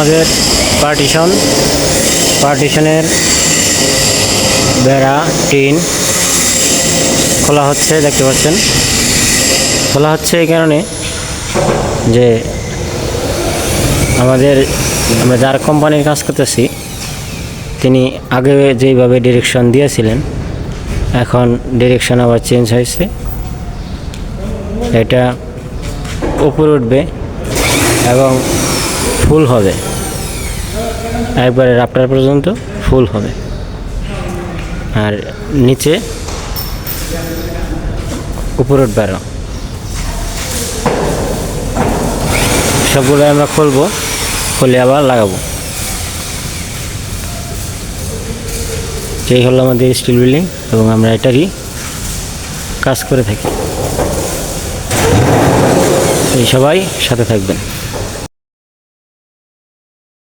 আমাদের পার্টিশন পার্টিশনের বেড়া টিন খোলা হচ্ছে, দেখতে পাচ্ছেন। খোলা হচ্ছে এই কারণে যে আমাদের, আমরা যার কোম্পানির কাজ করতেছি, তিনি আগে যেইভাবে ডিরেকশন দিয়েছিলেন, এখন ডিরেকশন আবার চেঞ্জ হয়েছে। এটা উপরে উঠবে এবং ফুল হবে। একবারে রাপ্টার পর্যন্ত ফুল হবে। আর নিচে উপরে উঠবে আরও সবগুলো আমরা খুলবো, খুলে আবার লাগাবো। এই হলো আমাদের স্টিল বিল্ডিং এবং আমরা এটারই কাজ করে থাকি। এই সবাই সাথে থাকবেন।